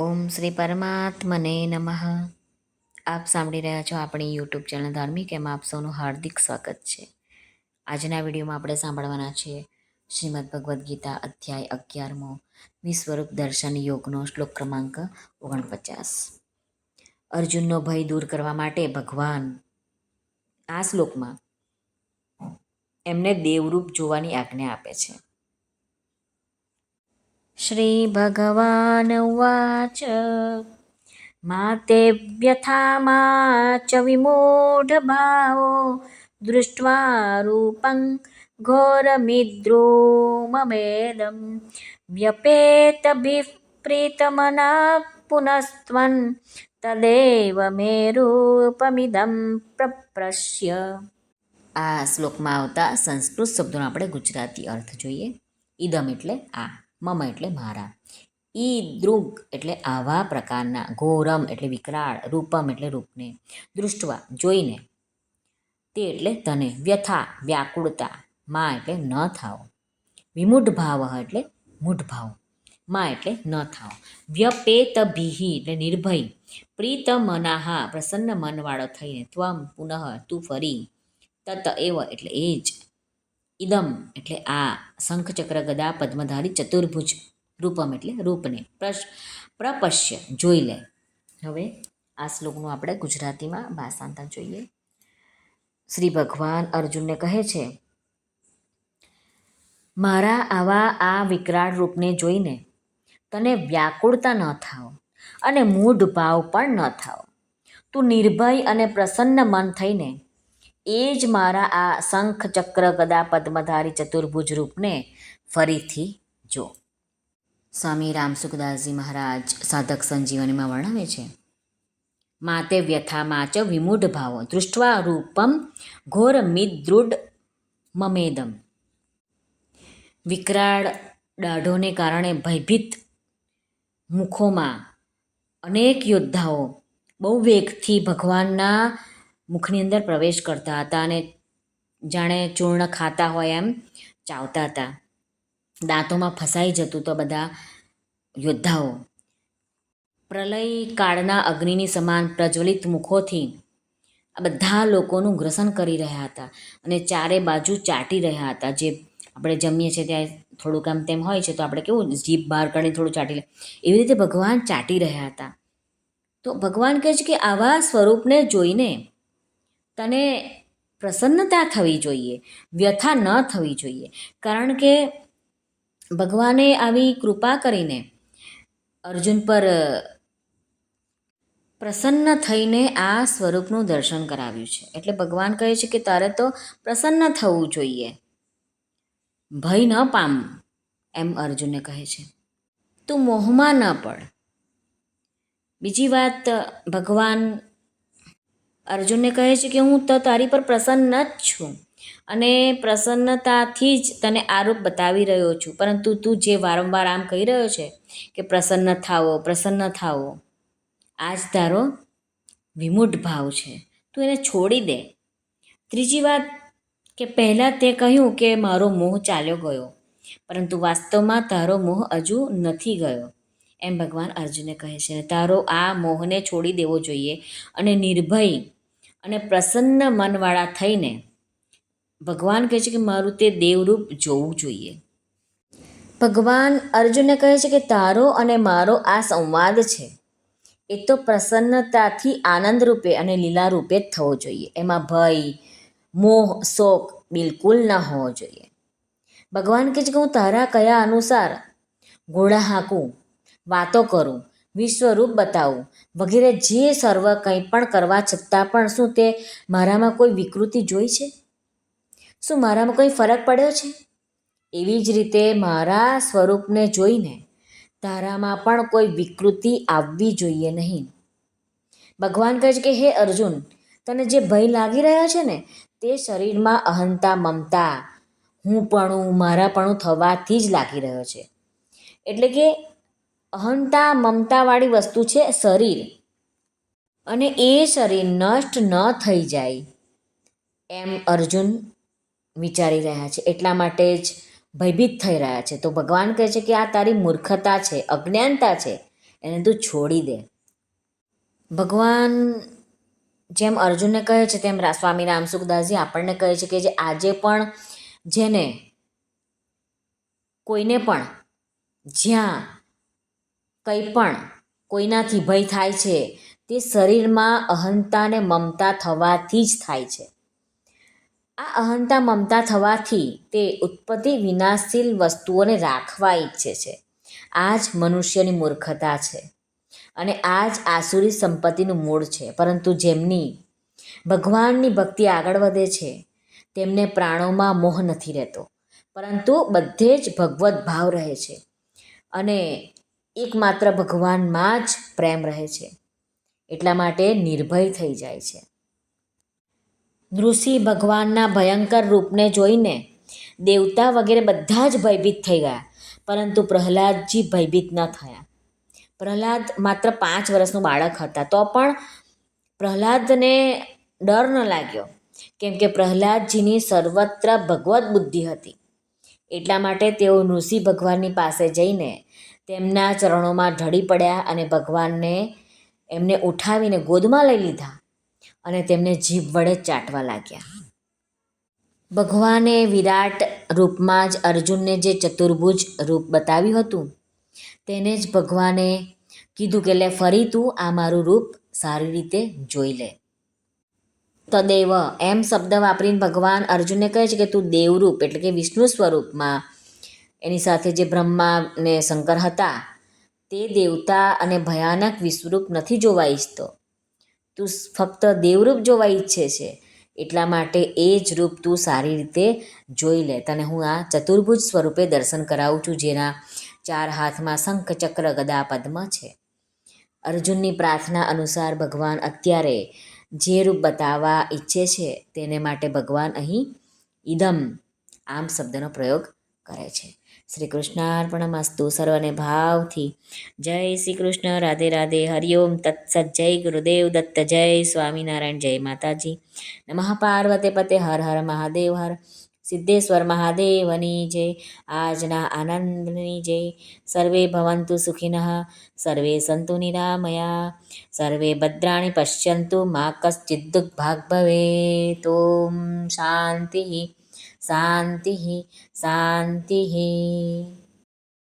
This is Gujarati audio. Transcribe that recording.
ઓમ શ્રી પરમાત્મને નમઃ. આપ સાંભળી રહ્યા છો આપણી યુટ્યુબ ચેનલ ધાર્મિક, એમાં આપ સૌનું હાર્દિક સ્વાગત છે. આજના વિડીયોમાં આપણે સાંભળવાના છે શ્રીમદ ભગવદ્ ગીતા અધ્યાય અગિયારમો, વિશ્વરૂપ દર્શન યોગનો શ્લોક ક્રમાંક ઓગણપચાસ. અર્જુનનો ભય દૂર કરવા માટે ભગવાન. આ શ્લોકમાં એમને દેવરૂપ જોવાની આજ્ઞા આપે છે. श्रीभगवान् उवाच मा ते व्यथा मा च विमूढभावो दृष्ट्वा रूपं घोरमिद्रुममेदं व्यपेतभिः प्रीतमनाः पुनस्त्वं તદેવ મે રૂપમિદમ પ્રપ્રશ્ય આ શ્લોકમાં આવતા સંસ્કૃત શબ્દોનો આપણે ગુજરાતી અર્થ જોઈએ ઈદમ એટલે આ મમ એટલે મારા. ઈ દૃગ એટલે આવા પ્રકારના ઘોરમ એટલે વિકરાળ, રૂપમ એટલે રૂપને. દૃષ્ટવા, જોઈને. તે એટલે તને વ્યથા, વ્યાકુળતા. મા એટલે ન થાવ વિમૂઢ ભાવ એટલે મૂઢ ભાવમાં એટલે ન થાવ વ્યપેત ભીહી એટલે નિર્ભય. પ્રીત મનાહા પ્રસન્ન મનવાળો થઈને ત્વમ પુનઃ તું ફરી. તત એવ એટલે એ જ. ઇદમ એટલે આ શંખચક્ર ગદા પદ્મધારી ચતુર્ભુજ રૂપમ એટલે રૂપને. પ્રશ, પ્રપશ્ય, જોઈ લે. હવે આ શ્લોકનું આપણે ગુજરાતીમાં ભાષાંતર જોઈએ. શ્રી ભગવાન અર્જુનને કહે છે, મારા આવા આ વિકરાળ રૂપને જોઈને તને વ્યાકુળતા ન થાવ અને મૂઢ ભાવ પણ ન થાવ. તું નિર્ભય અને પ્રસન્ન મન થઈને એ જ મારા આ શંખ ચક્ર ગદા પદ્મધારી ચતુર્ભુજ રૂપને ફરીથી જો. સ્વામી રામસુખદાસજી મહારાજ સાધક સંજીવનીમાં વર્ણવે છે. માતે વ્યથામાં ચ વિમૂઢ ભાવો દૃષ્ટવા રૂપમ ઘોર મિદૃઢ મમેદમ. વિકરાળ દાઢોને કારણે ભયભીત મુખોમાં અનેક યોદ્ધાઓ બહુ વેગથી ભગવાનના મુખની અંદર પ્રવેશ કરતા હતા અને જાણે ચૂર્ણ ખાતા હોય એમ ચાવતા હતા. દાંતોમાં ફસાઈ જતું તો બધા યોદ્ધાઓ. પ્રલય કાળના અગ્નિની સમાન પ્રજ્વલિત મુખોથી આ બધા લોકોનું ગ્રસન કરી રહ્યા હતા અને ચારે બાજુ ચાટી રહ્યા હતા. જે આપણે જમીએ છીએ ત્યાં થોડુંક આમ તેમ હોય છે તો આપણે કેવું જીભ બહાર કાઢીને થોડું ચાટી લે. એવી રીતે ભગવાન ચાટી રહ્યા હતા. તો ભગવાન કહે છે કે આવા સ્વરૂપને જોઈને તને પ્રસન્નતા થવી જોઈએ, વ્યથા ન થવી જોઈએ. કારણ કે ભગવાને આવી કૃપા કરીને અર્જુન પર પ્રસન્ન થઈને આ સ્વરૂપનું દર્શન કરાવ્યું છે. એટલે ભગવાન કહે છે કે તારે તો પ્રસન્ન થવું જોઈએ. ભય ન પામ, એમ અર્જુનને કહે છે. તું મોહમાં ન પડ. બીજી વાત, ભગવાન અર્જુનને કહે છે કે હું તો તારી પર પ્રસન્ન જ છું અને પ્રસન્નતાથી જ તને આરોપ બતાવી રહ્યો છું. પરંતુ તું જે વારંવાર આમ કહી રહ્યો છે કે પ્રસન્ન થાવો પ્રસન્ન થાવો આ જ તારો વિમૂઢ ભાવ છે. તું એને છોડી દે. ત્રીજી વાત કે પહેલાં તે કહ્યું કે મારો મોહ ચાલ્યો ગયો, પરંતુ વાસ્તવમાં તારો મોહ હજુ નથી ગયો. એમ ભગવાન અર્જુને કહે છે, તારો આ મોહને છોડી દેવો જોઈએ અને નિર્ભય અને પ્રસન્ન મનવાળા થઈને ભગવાન કહે છે કે મારું તે દેવરૂપ જોવું જોઈએ. ભગવાન અર્જુનને કહે છે કે તારો અને મારો આ સંવાદ છે. એ તો પ્રસન્નતાથી આનંદ રૂપે અને લીલા રૂપે જ થવો જોઈએ. એમાં ભય, મોહ, શોક બિલકુલ ન હોવો જોઈએ. ભગવાન કહે છે કે હું તારા કયા અનુસાર ગોળા હાંકું, વાતો કરું વિશ્વરૂપ બતાવું. વગેરે જે સર્વ કંઈ પણ કરવા છતાં પણ શું તે મારામાં કોઈ વિકૃતિ જોઈ છે? શું મારામાં કોઈ ફરક પડ્યો છે? એવી જ રીતે મારા સ્વરૂપને જોઈને તારામાં પણ કોઈ વિકૃતિ આવવી જોઈએ નહીં. ભગવાન કહે છે કે, હે અર્જુન, તને જે ભય લાગી રહ્યા છે ને, તે શરીરમાં અહંતા મમતા હું પણ મારાપણું થવાથી જ લાગી રહ્યો છે. એટલે કે અહંતા મમતાવાળી વસ્તુ છે શરીર. અને એ શરીર નષ્ટ ન થઈ જાય એમ અર્જુન વિચારી રહ્યા છે. એટલા માટે જ ભયભીત થઈ રહ્યા છે. તો ભગવાન કહે છે કે આ તારી મૂર્ખતા છે, અજ્ઞાનતા છે, એને તું છોડી દે. ભગવાન જેમ અર્જુનને કહે છે તેમ સ્વામી રામસુખદાસજી આપણને કહે છે કે જે આજે પણ જેને કોઈને પણ જ્યાં કંઈ પણ કોઈનાથી ભય થાય છે, તે શરીરમાં અહંતા અને મમતા થવાથી જ થાય છે. આ અહંતા મમતા થવાથી તે ઉત્પત્તિ વિનાશશીલ વસ્તુઓને રાખવા ઈચ્છે છે. આ જ મનુષ્યની મૂર્ખતા છે અને આ જ આસુરી સંપત્તિનું મૂળ છે. પરંતુ જેમની ભગવાનની ભક્તિ આગળ વધે છે, તેમને પ્રાણોમાં મોહ નથી રહેતો. પરંતુ બધે જ ભગવત ભાવ રહે છે અને એકમાત્ર ભગવાનમાં જ પ્રેમ રહે છે. એટલા માટે નિર્ભય થઈ જાય છે. નૃસિંહ ભગવાનના ભયંકર રૂપને જોઈને દેવતા વગેરે બધા જ ભયભીત થઈ ગયા, પરંતુ પ્રહલાદજી ભયભીત ન થયા. પ્રહલાદ માત્ર પાંચ વર્ષનું બાળક હતા, તો પણ પ્રહલાદને ડર ન લાગ્યો, કેમ કે પ્રહલાદજીની સર્વત્ર ભગવત બુદ્ધિ હતી. એટલા માટે તેઓ નૃસિંહ ભગવાનની પાસે જઈને તેમના ચરણોમાં ઢળી પડ્યા અને ભગવાનને એમને ઉઠાવીને ગોદમાં લઈ લીધા અને તેમને જીભ વડે ચાટવા લાગ્યા. ભગવાને વિરાટ રૂપમાં જ અર્જુનને જે ચતુર્ભુજ રૂપ બતાવ્યું હતું, તેને જ ભગવાને કીધું કે લે ફરી તું આ મારું રૂપ સારી રીતે જોઈ લે. તદેવ એમ શબ્દ વાપરીને ભગવાન અર્જુનને કહે છે કે તું દેવરૂપ એટલે કે વિષ્ણુ સ્વરૂપમાં એની સાથે જે બ્રહ્મા ને શંકર હતા, તે દેવતા અને ભયાનક વિશ્વરૂપ નથી જોવા ઈચ્છતો. તું ફક્ત દેવરૂપ જોવા ઈચ્છે છે, એટલા માટે એ જ રૂપ તું સારી રીતે જોઈ લે. તને હું આ ચતુર્ભુજ સ્વરૂપે દર્શન કરાવું છું, જેના ચાર હાથમાં શંખ ચક્ર ગદા પદ્મ છે. અર્જુનની પ્રાર્થના અનુસાર ભગવાન અત્યારે જે રૂપ બતાવવા ઈચ્છે છે, તેને માટે ભગવાન અહીં ઇદમ આમ શબ્દનો પ્રયોગ કરે છે. શ્રી કૃષ્ણાર્પણમસ્તુ સર્વને ભાવથી. જય શ્રી કૃષ્ણ રાધે રાધે હરિઓમ તત્સત જય ગુરુદેવ દત્ત, જય સ્વામિનારાયણ, જય માતાજી. નમઃ પાર્વતે પતે, હર હર મહાદેવ, હર સિદ્ધેશ્વર મહાદેવની જય. આજના આનંદની જય. સર્વે ભવંતુ સુખિનઃ, સર્વે સંતુ નિરામયા, સર્વે ભદ્રાણી પશ્યંતુ, મા કશ્ચિદ દુઃખભાગ ભવેત ઓમ શાંતિ. શાંતિ શાંતિ.